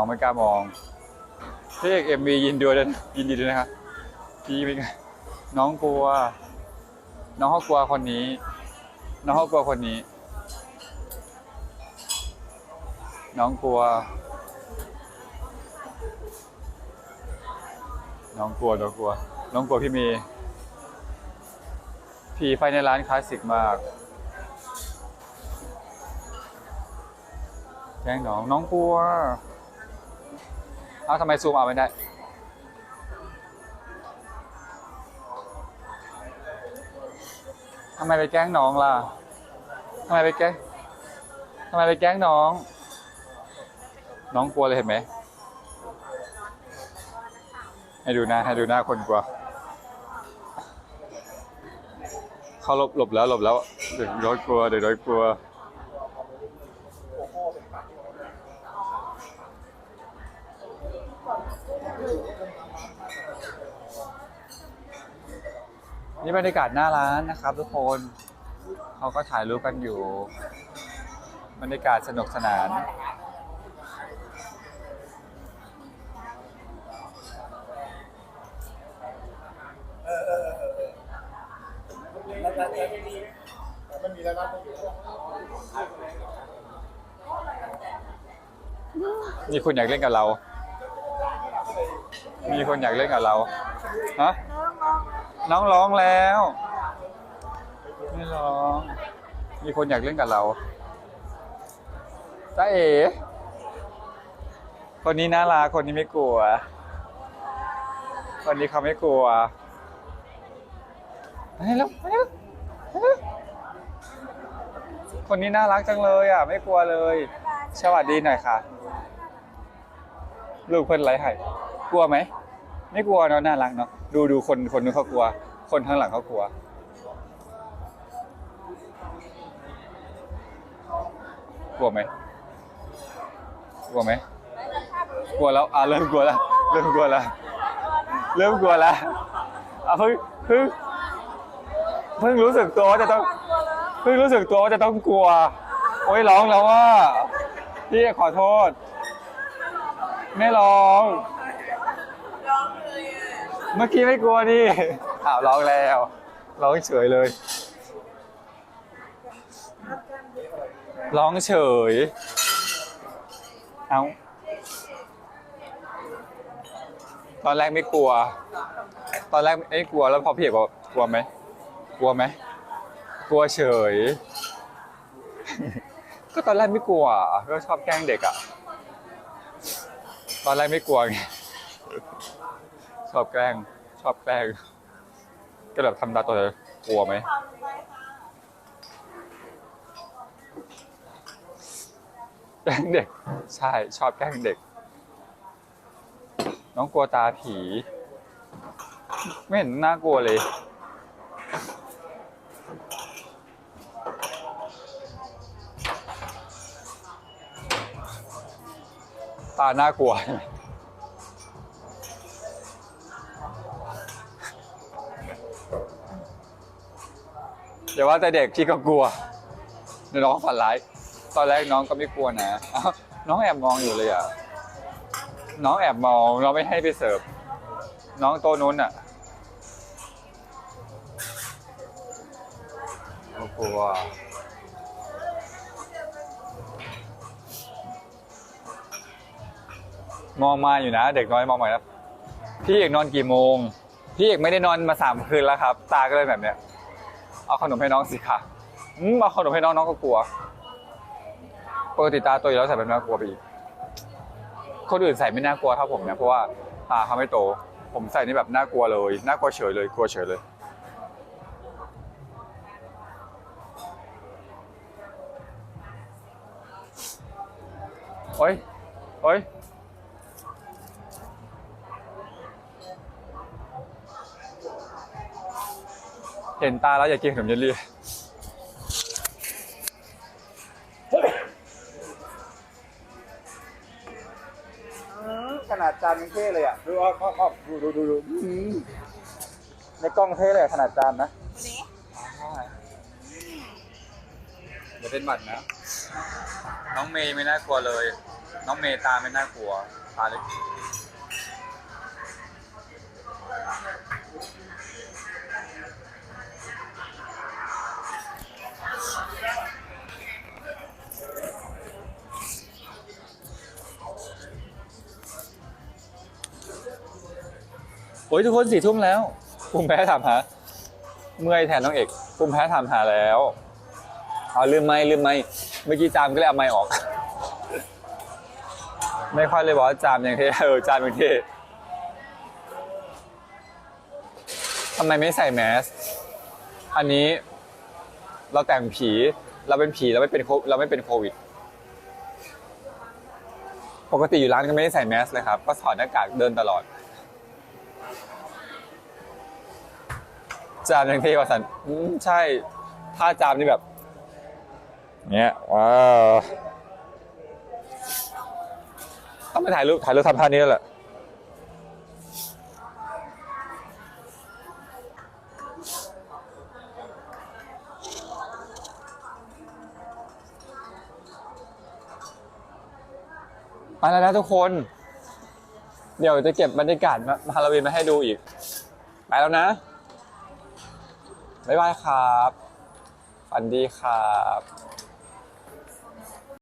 องไม่กล้ามองพี่เอกเอ็มวียินดีด้วยยินดีด้วยนะครับพี่ไม่กล้าน้องกลัว น้องเขากลัวคนนี้ น้องเขากลัวคนนี้ น้องกลัว น้องกลัวน้องกลัว น้องกลัวพี่เมีผีไฟในร้านคลาสสิกมากแกล้งน้องน้องกลัว อ้าทำไมซูมเอาไม่ได้ ทำไมไปแกล้งน้องล่ะ ทำไมไปแกล้งทำไมไปแกล้งน้อง น้องกลัวเลยเห็นไหม ให้ดูหน้าให้ดูหน้าคนกลัว เขาหลบหลบแล้วหลบแล้วเดี๋ยวรถกลัวเดี๋ยวรถกลัว นี่บรรยากาศหน้าร้านนะครับทุกคนเขาก็ถ่ายรูปกันอยู่ บรรยากาศสนุกสนาน มันมีแล้วนะมีคนอยากเล่นกับเรา มีคนอยากเล่นกับเราฮะน้องร้องแล้วไม่ร้อง มีคนอยากเล่นกับเราจ้าเอ๋คนนี้น่ารักคนนี้ไม่กลัว คนนี้เขาไม่กลัวไปแล้วไปแล้วไปแล้วคนนี้น่ารักจังเลยอะ ไม่กลัวเลย สวัสดีหน่อยค่ะ ลูกเพิ่นไรไห้ กลัวไหม ไม่กลัวเนาะน่ารักเนาะดูดูคนคนนู้นเขากลัว คนข้างหลังเขากลัว กลัวไหมกลัวไหมกลัวแล้วอะเริ่มกลัวแล้วเริ่มกลัวแล้วเริ่มกลัวแล้วอะเพิ่งเพิ่งเพิ่งรู้สึกตัวว่าจะต้องเพิ่งรู้สึกตัวว่าจะต้องกลัว โอ้ยร้องแล้วว่าพี่ขอโทษ ไม่ร้อง เมื่อกี้ไม่กลัวนี่อ้าวร้องแล้วร้องเฉยเลย ร้องเฉย เอาตอนแรกไม่กลัว ตอนแรกไม่กลัวแล้วพอพี่เอกบอกกลัวไหมกลัวไหมกลัวเฉย ก็ตอนแรกไม่กลัวก็ชอบแกล้งเด็กอะ ตอนแรกไม่กลัวไง ชอบแกล้ง ชอบแกล้ง ก็แบบทำตาตัวเลยกลัวไหม แกล้งเด็ก ใช่ ชอบแกล้งเด็ก น้องกลัวตาผี ไม่เห็นน่ากลัวเลยตาน่ากลัว เดี๋ยวว่าแต่เด็กที่ก็กลัวน้องฝันร้าย ตอนแรกน้องก็ไม่กลัวนะน้องแอบมองอยู่เลยอะน้องแอบมองเราไม่ให้ไปเสิร์ฟน้องโตนู้นอะกลัวมองมาอยู่นะ เด็กน้อยมองมาครับพี่เอกนอนกี่โมง พี่เอกไม่ได้นอนมาสามคืนแล้วครับ ตาก็เลยแบบเนี้ย เอาขนมให้น้องสิค่ะอืมเอาขนมให้น้องน้องก็กลัวปกติตาโตอยู่แล้วใส่แบบน่ากลัวไปอีกคนอื่นใส่ไม่น่ากลัวเท่าผมนะเพราะว่าตาเขาไม่โต ผมใส่นี่แบบน่ากลัวเลยน่ากลัวเฉยเลยกลัวเฉยเลยโอ๊ยโอ๊ย เห็นตาแล้วอยากกินขนมเยลลี่ขนาดจานยังเท่เลยอะ ดูเอาเอาเอาดูดูดูดูอืมในกล้องเท่เลยขนาดจานนะเดี๋ยวเป็นหวัดนะ น้องเมย์ไม่น่ากลัวเลย น้องเมย์ตาไม่น่ากลัว ตาเล็ก โอ้ยทุกคนสี่ทุ่มแล้วภูมิแพ้ถามหาเมื่อยแทนน้องเอกภูมิแพ้ถามหาแล้วเอาลืมไม่ลืมไม่เมื่อกี้จามก็เลยเอาไม่ออก ไม่ค่อยเลยบอกว่าจามอย่างเท่เออจามอย่างเท่ทำไมไม่ใส่แมสอันนี้เราแต่งผีเราเป็นผีเราไม่เป็นโคเราไม่เป็นโควิด ปกติอยู่ร้านก็ไม่ได้ใส่แมสเลยครับ ก็ถอดหน้ากากเดินตลอด จามย่างเท่กว่าสันใช่ถ้าจามนี่แบบ เนี้ยว้าวต้องไปถ่ายรูปถ่ายรูปทำท่านี้แล้วแหละมาแล้วนะทุกคน เดี๋ยวจะเก็บบรรยากาศมาฮาโลวีนมาให้ดูอีก ไปแล้วนะ บ๊ายบายครับ ฝันดีครับ